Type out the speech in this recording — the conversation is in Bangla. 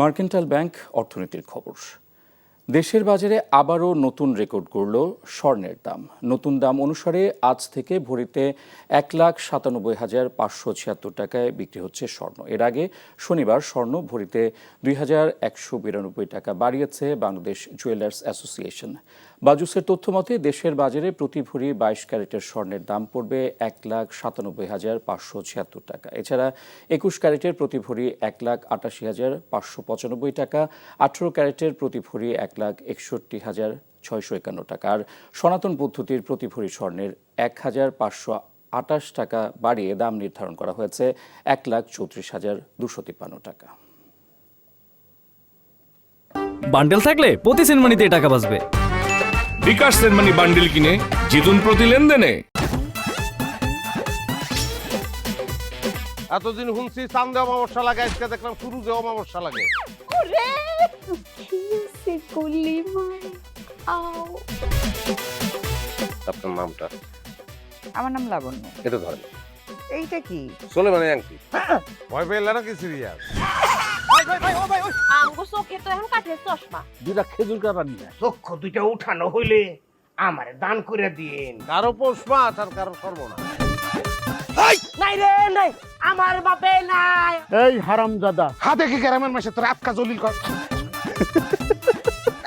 মার্কেন্টাইল ব্যাংক অর্থনীতির খবর। দেশের বাজারে আবারও নতুন রেকর্ড করল স্বর্ণের দাম। নতুন দাম অনুসারে আজ থেকে ভরিতে এক লাখ সাতানব্বই হাজার পাঁচশো ছিয়াত্তর টাকায় বিক্রি হচ্ছে স্বর্ণ। এর আগে শনিবার স্বর্ণ ভরিতে দুই হাজার একশো বিরানব্বই টাকা বাড়িয়েছে বাংলাদেশ জুয়েলার্স অ্যাসোসিয়েশন। বাজুসের তথ্য মতে, দেশের বাজারে প্রতি ভরি বাইশ ক্যারেটের স্বর্ণের দাম পড়বে এক লাখ সাতানব্বই হাজার পাঁচশো ছিয়াত্তর টাকা। এছাড়া একুশ ক্যারেটের প্রতি ভরি এক লাখ আটাশি হাজার পাঁচশো পঁচানব্বই টাকা, আঠারো ক্যারেটের প্রতি ভরি এক লাখ একষট্টি হাজার ছয়শো একান্ন টাকা। আর সনাতন পদ্ধতির প্রতি ভরি স্বর্ণের এক হাজার পাঁচশো আটাশ টাকা বাড়িয়ে দাম নির্ধারণ করা হয়েছে এক লাখ চৌত্রিশ হাজার দুশো তিপ্পান্ন টাকা। বান্ডেল থাকলে প্রতি সেনমানিতে টাকা বাঁচবে। বিকাশ সেনমানি বান্ডিল কিনে জিতুন প্রতি লেনদেনে। এতদিন শুনছি চান্দে অমাবস্যা লাগে আজকে দেখলাম শুরুতে অমাবস্যা লাগে। আও। আপনার নামটা? আমার নাম লাবণ্য। এটা ধরেন। এইটা কি? চলে মানে আংটি ভয় পেলে নাকি সিরিয়াস? আঙ্গু চোখে তো এখন কাঠের চশমা। দুটা খেজুর কাটা নিয়ে চক্ষু দুইটা উঠানো হইলে আমারে দান করে দিন কারও পোষ মাছ আর কারও সর্বনা নাই রে নাই। আমার বাপে নাই। এই হারামজাদা। হাতে কি গ্রামের মাসে তোর আটকা জলিল কর?